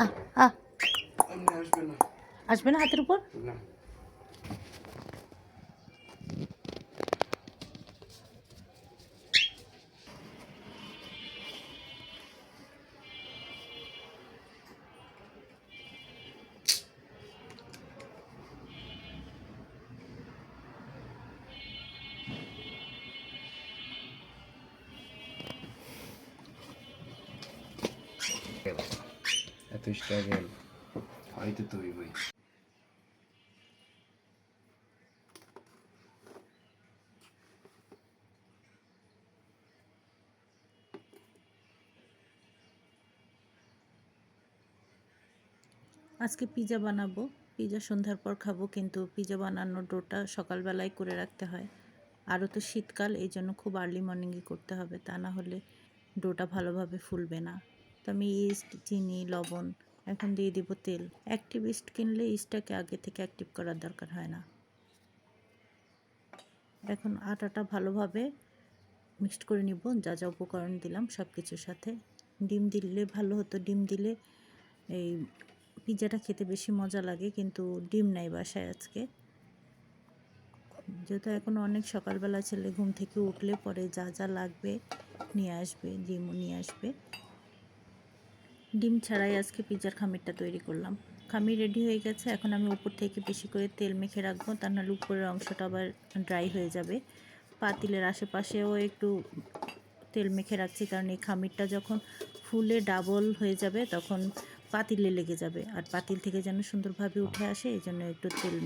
আহ আহ এমনি আসবে না আসবে না হাতের উপর না স্ট্রাগল হয়তো তো হইবই আজকে পিজা বানাবো। পিজা সন্ধ্যার পর খাব কিন্তু পিজা বানানোর ডোটা সকালবেলায় করে রাখতে হয়। আরও তো শীতকাল এই জন্য খুব আর্লি মর্নিংয়ে করতে হবে। তা না হলে ডোটা ভালোভাবে ফুলবে না। তো আমি ইস্ট চিনি লবণ এখন দিয়ে দিব তেল। অ্যাক্টিভ ইস্ট কিনলে ইস্টটাকে আগে থেকে অ্যাক্টিভ করার দরকার হয় না। এখন আটাটা ভালোভাবে মিক্সড করে নিব। যা যা উপকরণ দিলাম সব কিছুর সাথে। ডিম দিলে ভালো হতো। ডিম দিলে এই পিৎজাটা খেতে বেশি মজা লাগে, কিন্তু ডিম নাই বাসায় আজকে। যেহেতু এখন অনেক সকালবেলা ছেলে ঘুম থেকে উঠলে পরে যা যা লাগবে নিয়ে আসবে, ডিমও নিয়ে আসবে। ডিম ছাড়াই আজকে পিৎজার খামিরটা তৈরি করলাম। খামির রেডি হয়ে গেছে। এখন আমি উপর থেকে বেশি করে তেল মেখে রাখব। তা নাহলে উপরের অংশটা আবার ড্রাই হয়ে যাবে। পাতিলের আশেপাশেও একটু তেল মেখে রাখছি, কারণ এই খামিরটা যখন ফুলে ডাবল হয়ে যাবে, তখন পাতিলে লেগে যাবে। আর পাতিল থেকে যেন সুন্দরভাবে উঠে আসে, এই জন্য একটু তেল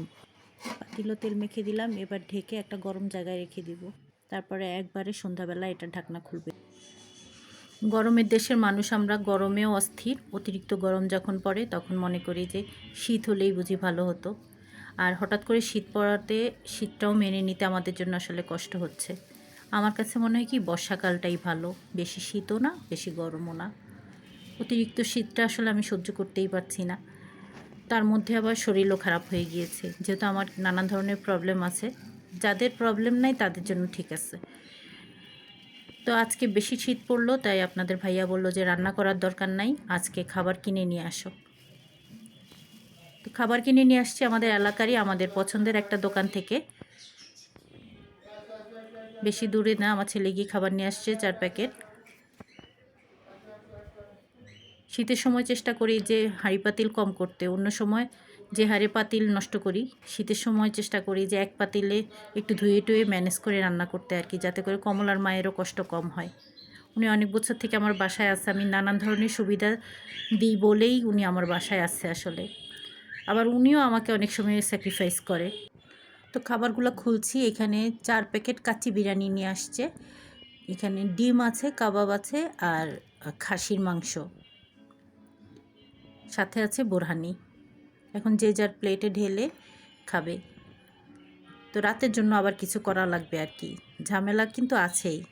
পাতিলও তেল মেখে দিলাম। এবার ঢেকে একটা গরম জায়গায় রেখে দিব। তারপরে একবারে সন্ধ্যাবেলা এটা ঢাকনা খুলবে। গরমের দেশের মানুষ আমরা গরমেও অস্থির, অতিরিক্ত গরম যখন পড়ে তখন মনে করি যে শীত হলেই বুঝি ভালো হতো। আর হঠাৎ করে শীত পড়াতে শীতটাও মেনে নিতে আমাদের জন্য আসলে কষ্ট হচ্ছে। আমার কাছে মনে হয় কি বর্ষাকালটাই ভালো, বেশি শীতও না, বেশি গরমও না। অতিরিক্ত শীতটা আসলে আমি সহ্য করতেই পারছি না। তার মধ্যে আবার শরীরও খারাপ হয়ে গিয়েছে। যেহেতু আমার নানান ধরনের প্রবলেম আছে, যাদের প্রবলেম নাই তাদের জন্য ঠিক আছে। তো আজকে বেশি শীত পড়ল, তাই আপনাদের ভাইয়া বলল যে রান্না করার দরকার নাই, আজকে খাবার কিনে নিয়ে আসো। তো খাবার কিনে নিয়ে আসছি আমাদের এলাকারই, আমাদের পছন্দের একটা দোকান থেকে। বেশি দূরে না, আমার ছেলে গিয়ে খাবার নিয়ে আসছে চার প্যাকেট। শীতের সময় চেষ্টা করি যে হাঁড়ি পাতিল কম করতে, অন্য সময় যে হারে পাতিল নষ্ট করি, শীতের সময় চেষ্টা করি যে এক পাতিলে একটু ধুয়ে টুয়ে ম্যানেজ করে রান্না করতে আর কি, যাতে করে কমলার মায়েরও কষ্ট কম হয়। উনি অনেক বছর থেকে আমার বাসায় আসছে আমি নানান ধরনের সুবিধা দিই বলেই উনি আমার বাসায় আসছে আসলে। আবার উনিও আমাকে অনেক সময় স্যাক্রিফাইস করে। তো খাবারগুলো খুলছি, এখানে চার প্যাকেট কাচ্চি বিরিয়ানি নিয়ে আসছে। এখানে ডিম আছে, কাবাব আছে আর খাসির মাংস। সাথে আছে বোরহানি। এখন যে যার প্লেটে ঢেলে খাবে। তো রাতের জন্য আবার কিছু করা লাগবে আর কি। ঝামেলা কিন্তু আছেই।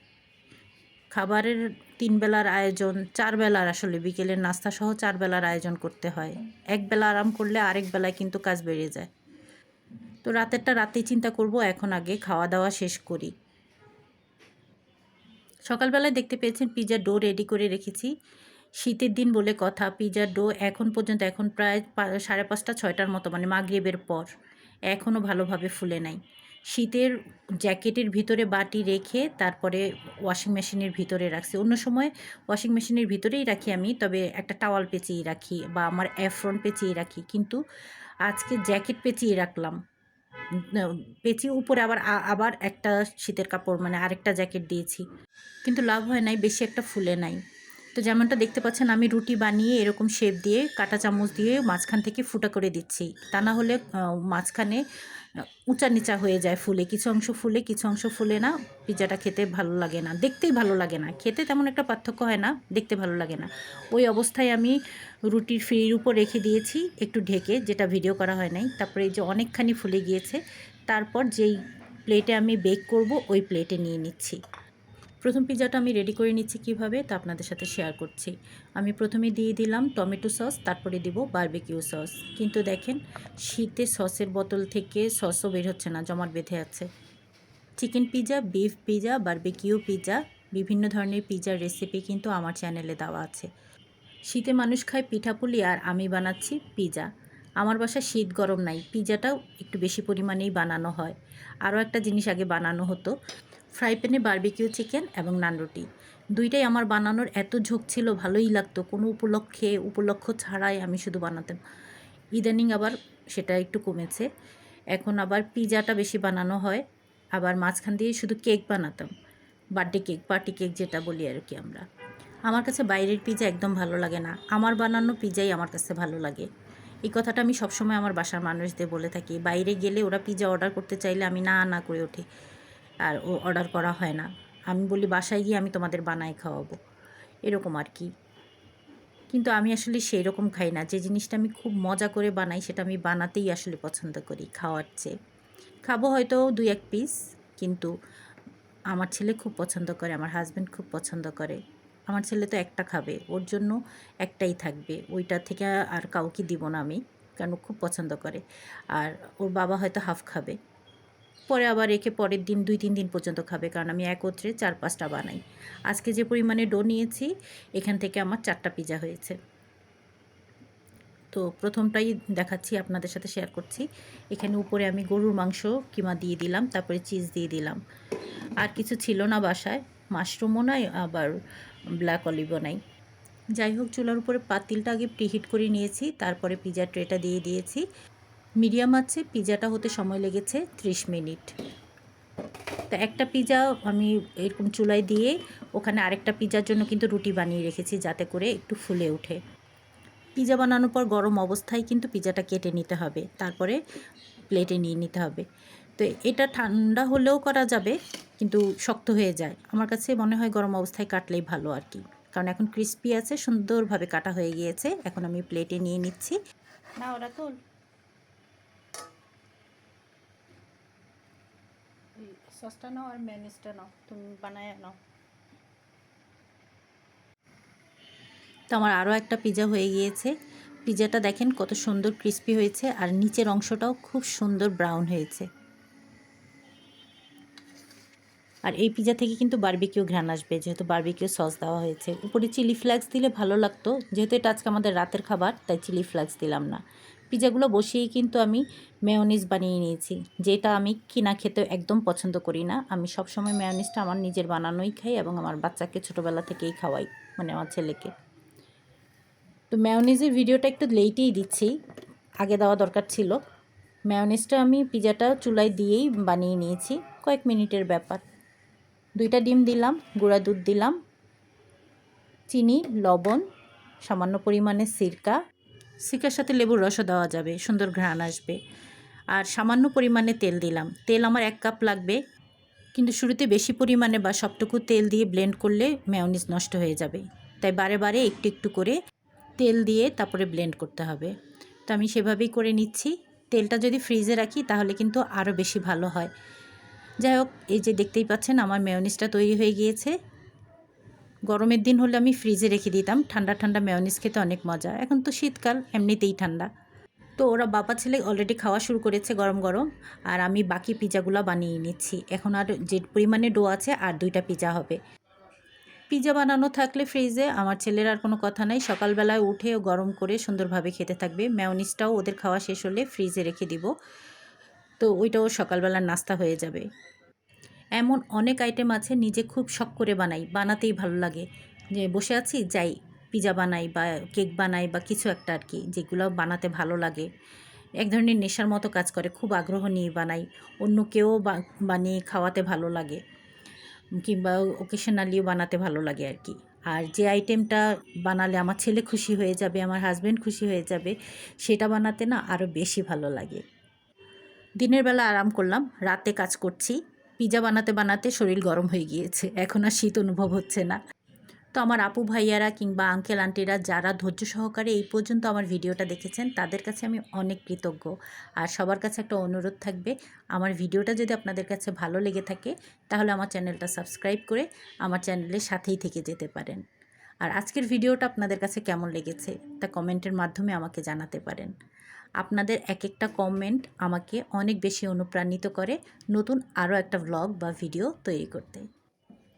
খাবারের তিন বেলার আয়োজন, চার বেলার আসলে। বিকেলের নাস্তা সহ চার বেলার আয়োজন করতে হয়। এক বেলা আরাম করলে আরেক বেলায় কিন্তু কাজ বেড়ে যায়। তো রাতেরটা রাতেই চিন্তা করব, এখন আগে খাওয়া দাওয়া শেষ করি। সকালবেলায় দেখতে পেয়েছেন পিৎজার ডো রেডি করে রেখেছি। শীতের দিন বলে কথা পিৎজার ডো এখন পর্যন্ত, এখন প্রায় সাড়ে পাঁচটা, ছয়টার মতো মানে মাগরিবের পর। এখনও ভালোভাবে ফুলে নাই। শীতের জ্যাকেটের ভিতরে বাটি রেখে তারপরে ওয়াশিং মেশিনের ভিতরে রাখছি। অন্য সময় ওয়াশিং মেশিনের ভিতরেই রাখি আমি, তবে একটা টাওয়াল পেঁচিয়ে রাখি বা আমার অ্যাফ্রন পেঁচিয়ে রাখি। কিন্তু আজকে জ্যাকেট পেঁচিয়ে রাখলাম। পেঁচিয়ে উপরে আবার আবার একটা শীতের কাপড় মানে আরেকটা জ্যাকেট দিয়েছি। কিন্তু লাভ হয় নাই, বেশি একটা ফুলে নাই। তো যেমনটা দেখতে পাচ্ছেন, আমি রুটি বানিয়ে এরকম শেপ দিয়ে, কাঁটা চামচ দিয়ে মাঝখান থেকে ফুটা করে দিচ্ছি। তা না হলে মাঝখানে উঁচা নিচা হয়ে যায় ফুলে। কিছু অংশ ফুলে, কিছু অংশ ফুলে না পিৎজাটা খেতে ভালো লাগে না। দেখতেই ভালো লাগে না। খেতে তেমন একটা পার্থক্য হয় না, দেখতে ভালো লাগে না। ওই অবস্থায় আমি রুটির ফ্রির উপর রেখে দিয়েছি একটু ঢেকে, যেটা ভিডিও করা হয় নাই। তারপরে যে অনেকখানি ফুলে গিয়েছে, তারপর যেই প্লেটে আমি বেক করব, ওই প্লেটে নিয়ে নিচ্ছি। প্রথম পিৎজাটা আমি রেডি করে নিচ্ছি কীভাবে তা আপনাদের সাথে শেয়ার করছি। আমি প্রথমে দিয়ে দিলাম টমেটো সস তারপরে দিব বারবিকিউ সস কিন্তু দেখেন, শীতে সসের বোতল থেকে সসও বের হচ্ছে না, জমাট বেঁধে আছে। Chicken pizza beef pizza barbecue pizza বিভিন্ন ধরনের পিৎজার রেসিপি কিন্তু আমার চ্যানেলে দেওয়া আছে। শীতে মানুষ খায় পিঠাপুলি আর আমি বানাচ্ছি পিজা আমার বাসায় শীত গরম নাই পিজাটাও একটু বেশি পরিমাণেই বানানো হয়। আরও একটা জিনিস আগে বানানো হতো ফ্রাই প্যানে বারবিকিউ চিকেন এবং নান রুটি। দুইটাই আমার বানানোর এত ঝোঁক ছিল, ভালোই লাগতো। কোনো উপলক্ষে, উপলক্ষ ছাড়াই আমি শুধু বানাতাম। ইদানিং আবার সেটা একটু কমেছে। এখন আবার পিজাটা বেশি বানানো হয়। আবার মাঝখান দিয়ে শুধু কেক বানাতাম। বার্থডে কেক, পার্টি কেক যেটা বলি আর কি আমরা। আমার কাছে বাইরের পিজা একদম ভালো লাগে না। আমার বানানো পিজাই আমার কাছে ভালো লাগে। এই কথাটা আমি সবসময় আমার বাসার মানুষদের বলে থাকি। বাইরে গেলে ওরা পিজা অর্ডার করতে চাইলে আমি না না করে উঠি। আর ও অর্ডার করা হয় না। আমি বলি, বাসায় গিয়ে আমি তোমাদের বানায় খাওয়াবো। এরকম আর কি। কিন্তু আমি আসলে সেই রকম খাই না। যে জিনিসটা আমি খুব মজা করে বানাই, সেটা আমি বানাতেই আসলে পছন্দ করি খাওয়ার চেয়ে। খাব হয়তো দুই এক পিস কিন্তু আমার ছেলে খুব পছন্দ করে, আমার হাজব্যান্ড খুব পছন্দ করে। আমার ছেলে তো একটা খাবে, ওর জন্য একটাই থাকবে। ওইটা থেকে আর কাউকে দিব না আমি, কারণ খুব পছন্দ করে। আর ওর বাবা হয়তো হাফ খাবে। পরে আবার রেখে পরের দিন দুই, তিন দিন পর্যন্ত খাবে, কারণ আমি একত্রে চার, পাঁচটা বানাই। আজকে যে পরিমাণে ডো নিয়েছি, এখান থেকে আমার চারটা পিজা হয়েছে। তো প্রথমটাই দেখাচ্ছি, আপনাদের সাথে শেয়ার করছি। এখানে উপরে আমি গরুর মাংস কিমা দিয়ে দিলাম, তারপরে চিজ দিয়ে দিলাম। আর কিছু ছিল না বাসায় মাশরুমও নাই, আবার ব্ল্যাক অলিভও নাই। যাই হোক, চুলার উপরে পাতিলটা আগে প্রিহিট করে নিয়েছি, তারপরে পিজা ট্রেটা দিয়ে দিয়েছি। মিডিয়াম আছে পিজাটা হতে সময় লেগেছে ত্রিশ মিনিট। তা একটা পিজা আমি এরকম চুলায় দিয়ে ওখানে আরেকটা পিজার জন্য কিন্তু রুটি বানিয়ে রেখেছি যাতে করে একটু ফুলে ওঠে। পিজা বানানোর পর গরম অবস্থায় কিন্তু পিজাটা কেটে নিতে হবে, তারপরে প্লেটে নিয়ে নিতে হবে। তো এটা ঠান্ডা হলেও করা যাবে, কিন্তু শক্ত হয়ে যায়। আমার কাছে মনে হয় গরম অবস্থায় কাটলেই ভালো আর কি। কারণ এখন ক্রিস্পি আছে, সুন্দরভাবে কাটা হয়ে গিয়েছে, এখন আমি প্লেটে নিয়ে নিচ্ছি। না ওরা তো সসটা নাও আর ম্যানেজটা নাও। তুমি বানায় নাও। তো আমার আরও একটা পিজা হয়ে গিয়েছে। পিজাটা দেখেন কত সুন্দর ক্রিস্পি হয়েছে আর নিচের অংশটাও খুব সুন্দর ব্রাউন হয়েছে। আর এই পিজা থেকে কিন্তু বারবিকিউ ঘ্রাণ আসবে, যেহেতু বারবিকিউ সস দেওয়া হয়েছে। উপরে চিলি ফ্লেক্স দিলে ভালো লাগতো, যেহেতু এটা আজকে আমাদের রাতের খাবার, তাই চিলি ফ্লেক্স দিলাম না। পিজাগুলো বসিয়েই কিন্তু আমি মেয়নিজ বানিয়ে নিয়েছি। যেটা আমি কিনা খেতে একদম পছন্দ করি না। আমি সবসময় মেয়নিজটা আমার নিজের বানানোই খাই এবং আমার বাচ্চাকে ছোটোবেলা থেকেই খাওয়াই মানে আমার ছেলেকে। তো ম্যায়োনিজের ভিডিওটা একটু লেটেই দিচ্ছি, আগে দেওয়া দরকার ছিল। ম্যায়োনিজটা আমি পিজাটা চুলায় দিয়েই বানিয়ে নিয়েছি, কয়েক মিনিটের ব্যাপার। দুইটা ডিম দিলাম, গুঁড়া দুধ দিলাম, চিনি, লবণ, সামান্য পরিমাণে সিরকা সিরকার সাথে লেবুর রসও দেওয়া যাবে, সুন্দর ঘ্রাণ আসবে। আর সামান্য পরিমাণে তেল দিলাম। তেল আমার এক কাপ লাগবে, কিন্তু শুরুতে বেশি পরিমাণে বা সবটুকু তেল দিয়ে ব্লেন্ড করলে মেয়নিজ নষ্ট হয়ে যাবে। তাই বারে বারে একটু একটু করে তেল দিয়ে তারপরে ব্লেন্ড করতে হবে। তো আমি সেভাবেই করে নিচ্ছি। তেলটা যদি ফ্রিজে রাখি তাহলে কিন্তু আরও বেশি ভালো হয়। যাই হোক, এই যে দেখতেই পাচ্ছেন আমার মেয়নিজটা তৈরি হয়ে গিয়েছে। গরমের দিন হলে আমি ফ্রিজে রেখে দিতাম। ঠান্ডা ঠান্ডা মেয়নিজ খেতে অনেক মজা। এখন তো শীতকাল, এমনিতেই ঠান্ডা। তো ওরা বাবা ছেলে অলরেডি খাওয়া শুরু করেছে গরম গরম। আর আমি বাকি পিজাগুলো বানিয়ে নিচ্ছি। এখন আর যে পরিমাণে ডো আছে, আর দুইটা পিজা হবে। পিজা বানানো থাকলে ফ্রিজে আমার ছেলের আর কোনো কথা নাই। সকালবেলায় উঠে ও গরম করে সুন্দরভাবে খেতে থাকবে। ম্যাওনিসটাও ওদের খাওয়া শেষ হলে ফ্রিজে রেখে দিব। তো ওইটাও সকালবেলার নাস্তা হয়ে যাবে। এমন অনেক আইটেম আছে নিজে খুব শখ করে বানাই, বানাতেই ভালো লাগে। যে বসে আছি, যাই পিজা বানাই বা কেক বানাই বা কিছু একটা আর কি যেগুলো বানাতে ভালো লাগে। এক ধরনের নেশার মতো কাজ করে, খুব আগ্রহ নিয়ে বানাই। অন্য কেউ বানিয়ে খাওয়াতে ভালো লাগে, কিংবা ওকেশনালিও বানাতে ভালো লাগে আর কি আর যে আইটেমটা বানালে আমার ছেলে খুশি হয়ে যাবে, আমার হাজব্যান্ড খুশি হয়ে যাবে, সেটা বানাতে না আরও বেশি ভালো লাগে। দিনের বেলা আরাম করলাম, রাতে কাজ করছি। পিজা বানাতে বানাতে শরীর গরম হয়ে গিয়েছে। এখন আর শীত অনুভব হচ্ছে না। তো আমার আপু ভাইয়ারা কিংবা আঙ্কেল আন্টিরা যারা ধৈর্য সহকারে এই পর্যন্ত আমার ভিডিওটা দেখেছেন, তাদের কাছে আমি অনেক কৃতজ্ঞ। আর সবার কাছে একটা অনুরোধ থাকবে, আমার ভিডিওটা যদি আপনাদের কাছে ভালো লেগে থাকে, তাহলে আমার চ্যানেলটা সাবস্ক্রাইব করে আমার চ্যানেলের সাথেই থেকে যেতে পারেন। আর আজকের ভিডিওটা আপনাদের কাছে কেমন লেগেছে, তা কমেন্টের মাধ্যমে আমাকে জানাতে পারেন। আপনাদের এক একটা কমেন্ট আমাকে অনেক বেশি অনুপ্রাণিত করে নতুন আরও একটা ব্লগ বা ভিডিও তৈরি করতে।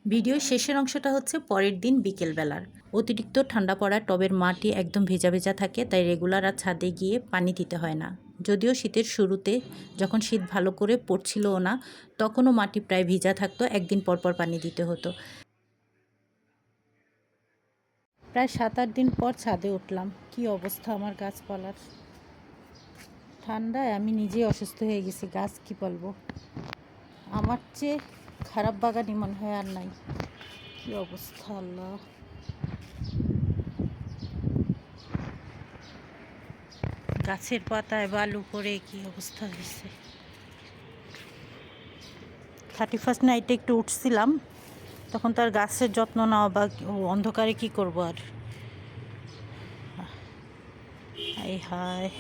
ভিডিওর শেষের অংশটা হচ্ছে পরের দিন বিকেলবেলার। অতিরিক্ত ঠান্ডা পড়ায় টবের মাটি একদম ভেজা ভেজা থাকে, তাই রেগুলার আর ছাদে গিয়ে পানি দিতে হয় না। যদিও শীতের শুরুতে যখন শীত ভালো করে পড়ছিলও না, তখনও মাটি প্রায় ভিজা থাকতো, একদিন পর পর পানি দিতে হতো। প্রায় সাত আট দিন পর ছাদে উঠলাম। কি অবস্থা আমার গাছপালার? ঠান্ডায় আমি নিজেই অসুস্থ হয়ে গেছি, গাছ কি বলব? আমার চেয়ে খারাপ বাগানই মনে হয় আর নাই। কি অবস্থা আল্লাহ। গাছের পাতায় বালু পড়ে কি অবস্থা হয়েছে? থার্টি ফার্স্ট নাইটে একটু উঠছিলাম, তখন তার গাছের যত্ন নেওয়া বা অন্ধকারে কি করব আর? এই হায়।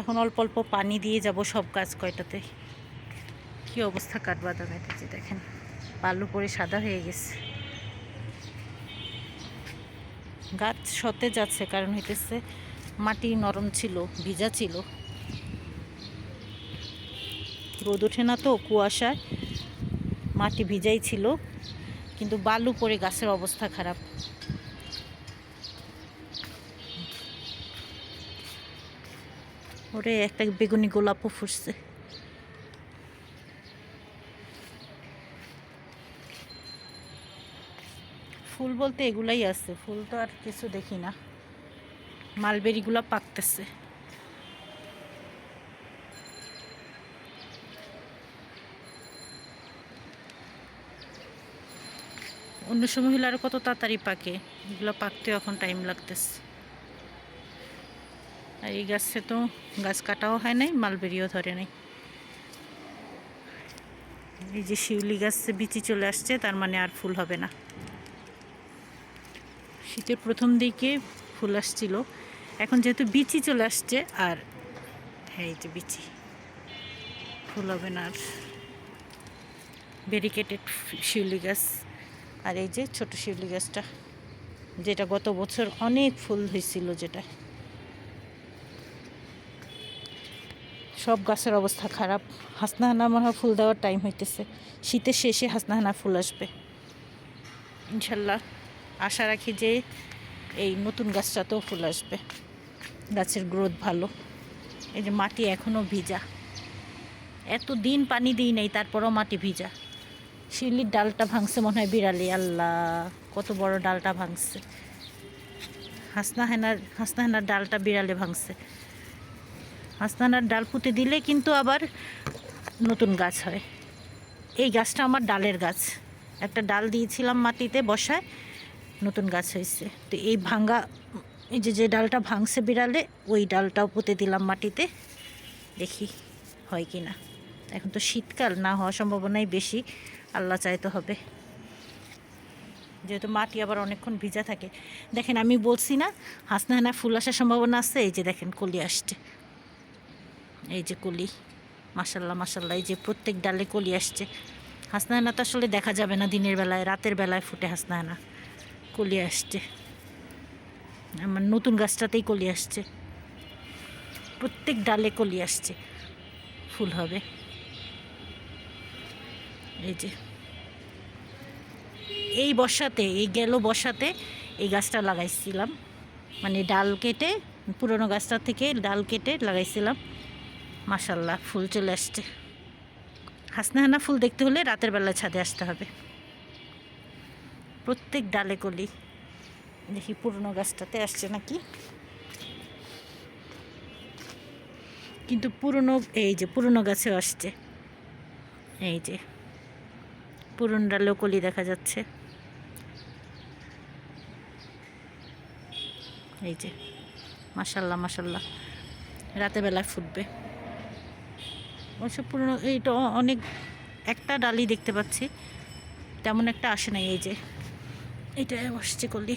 এখন অল্প অল্প পানি দিয়ে যাব সব গাছ কয়টাতে। কি অবস্থা কাঠবাদামের, এই যে দেখেন বালু পরে সাদা হয়ে গেছে। গাছ সতেজ আছে, কারণ হইতেছে মাটি নরম ছিল, ভিজা ছিল। রোদ ওঠে না তো, কুয়াশায় মাটি ভিজাই ছিল, কিন্তু বালু পরে গাছের অবস্থা খারাপ। ওরে, একটা বেগুনি গোলাপও ফুটছে। ফুল বলতে এগুলাই আছে, ফুল তো আর কিছু দেখি না। মালবেরিগুলো পাকতেছে। অন্য সময় হলে আরও কত তাড়াতাড়ি পাকে, এগুলো পাকতে এখন টাইম লাগতেছে। আর এই গাছে তো গাছ কাটাও হয় নাই, মালবেরিও ধরে নাই। এই যে শিউলি গাছে বিচি চলে আসছে, তার মানে আর ফুল হবে না। শীতের প্রথম দিকে ফুল আসছিল। এখন যেহেতু বিচি চলে আসছে, আর হ্যাঁ এই যে বিচি, ফুল হবে না আর। ব্যারিকেটেড শিউলি গাছ। আর এই যে ছোট শিউলি গাছটা, যেটা গত বছর অনেক ফুল হয়েছিল যেটা। সব গাছের অবস্থা খারাপ। হাসনাহানা মনে হয় ফুল দেওয়ার টাইম হইতেছে। শীতের শেষে হাসনাহানা ফুল আসবে। ইনশাল্লাহ আশা রাখি যে এই নতুন গাছটাতেও ফুল আসবে। গাছের গ্রোথ ভালো। এই যে মাটি এখনও ভিজা। এত দিন পানি দিই নাই, তারপরও মাটি ভিজা। শিউলির ডালটা ভাঙছে মনে হয় বিড়ালি। আল্লাহ, কত বড় ডালটা ভাঙছে। হাসনা হেনার হাসনা হেনার ডালটা বিড়ালে ভাঙছে। হাসনাহানার ডাল পুঁতে দিলে কিন্তু আবার নতুন গাছ হয়। এই গাছটা আমার ডালের গাছ। একটা ডাল দিয়েছিলাম মাটিতে বসায়, নতুন গাছ হয়েছে। তো এই ভাঙ্গা, এই যে যে ডালটা ভাঙছে বিড়ালে, ওই ডালটাও পুঁতে দিলাম মাটিতে। দেখি হয় কি না। এখন তো শীতকাল, না হওয়ার সম্ভাবনাই বেশি। আল্লাহ চাইতে হবে। যেহেতু মাটি আবার অনেকক্ষণ ভিজা থাকে। দেখেন, আমি বলছি না হাসনাহানা ফুল আসার সম্ভাবনা আছে? এই যে দেখেন, কলি আসছে। এই যে কলি মাসাল্লাহ মাসাল্লাহ এই যে প্রত্যেক ডালে কলি আসছে। হাসনাহানা তো আসলে দেখা যাবে না দিনের বেলায়, রাতের বেলায় ফুটে হাসনাহানা কলি আসছে। আমার নতুন গাছটাতেই কলি আসছে। প্রত্যেক ডালে কলি আসছে। ফুল হবে। এই যে। এই বর্ষাতে, এই গেল বর্ষাতে এই গাছটা লাগাইছিলাম। মানে ডাল কেটে, পুরনো গাছটা থেকে ডাল কেটে লাগাইছিলাম। মাসাল্লাহ ফুল চলে আসছে। হাসনা হানা ফুল দেখতে হলে রাতের বেলায় ছাদে আসতে হবে। প্রত্যেক ডালে কলি। দেখি পুরনো গাছটাতে আসছে নাকি? কিন্তু পুরনো, এই যে পুরনো গাছেও আসছে। এই যে পুরনো ডালেও কলি দেখা যাচ্ছে। এই যে মাসাল্লাহ মাসাল্লাহ রাতের বেলায় ফুটবে। অবশ্য পুরনো এইটা অনেক একটা ডালি দেখতে পাচ্ছি। তেমন একটা আসে নাই এই যে। এটা আসছে করলি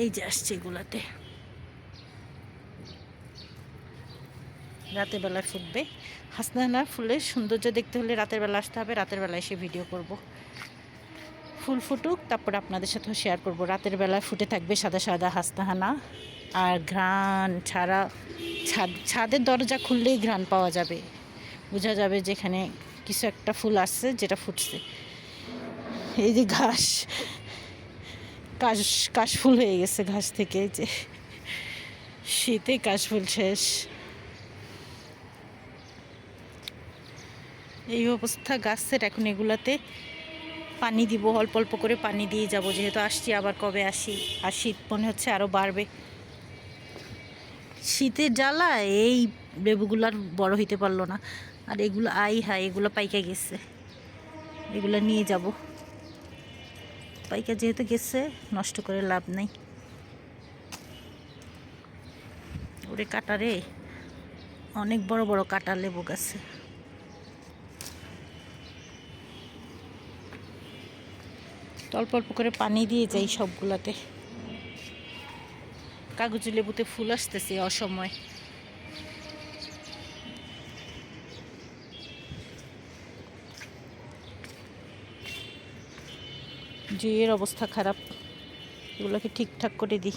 এই যে আসছে এগুলাতে। রাতের বেলায় ফুটবে। হাসনাহানা ফুলের সৌন্দর্য দেখতে হলে রাতের বেলা আসতে হবে। রাতের বেলায় এসে ভিডিও করব। ফুল ফুটুক, তারপরে আপনাদের সাথেও শেয়ার করব। রাতের বেলায় ফুটে থাকবে সাদা সাদা হাসনাহানা আর ঘ্রাণ ছাড়া, ছাদ, ছাদের দরজা খুললেই ঘ্রাণ পাওয়া যাবে। বোঝা যাবে যেখানে কিছু একটা ফুল আসছে, যেটা ফুটছে। এই যে ঘাস, কাশ কাশফুল হয়ে গেছে ঘাস থেকে যে। শীতে কাশফুল শেষ। এই অবস্থা গাছের এখন এগুলাতে। পানি দিব, অল্প অল্প করে পানি দিয়ে যাব। যেহেতু আসছি, আবার কবে আসি? আর শীত মনে হচ্ছে আরও বাড়বে। শীতের জ্বালা, এই লেবুগুলার বড় হইতে পারল না। আর এগুলো, আই হাই এগুলো পাইকা গেছে। এগুলো নিয়ে যাব। পাইকা যেহেতু গেছে, নষ্ট করে লাভ নাই। ওরে কাটারে অনেক বড় বড় কাটা লেবু গাছে। অল্প অল্প করে পানি দিয়ে যাই সবগুলাতে। কাগজি লেবুতে ফুল আসতেছে অসময়। জুইয়ের অবস্থা খারাপ, এগুলোকে ঠিকঠাক করে দিই।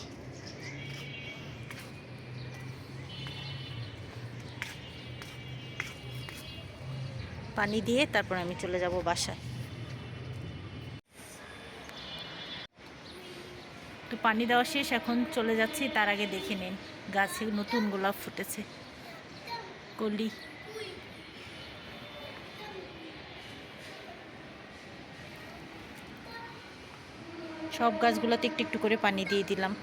পানি দিয়ে তারপর আমি চলে যাব বাসায়। তো পানি দেওয়া শেষ, এখন চলে যাচ্ছি, তার আগে দেখে নিন। গাছে নতুন গোলাপ ফুটেছে। কলি। সব গাছগুলোতে একটু একটু করে পানি দিয়ে দিলাম।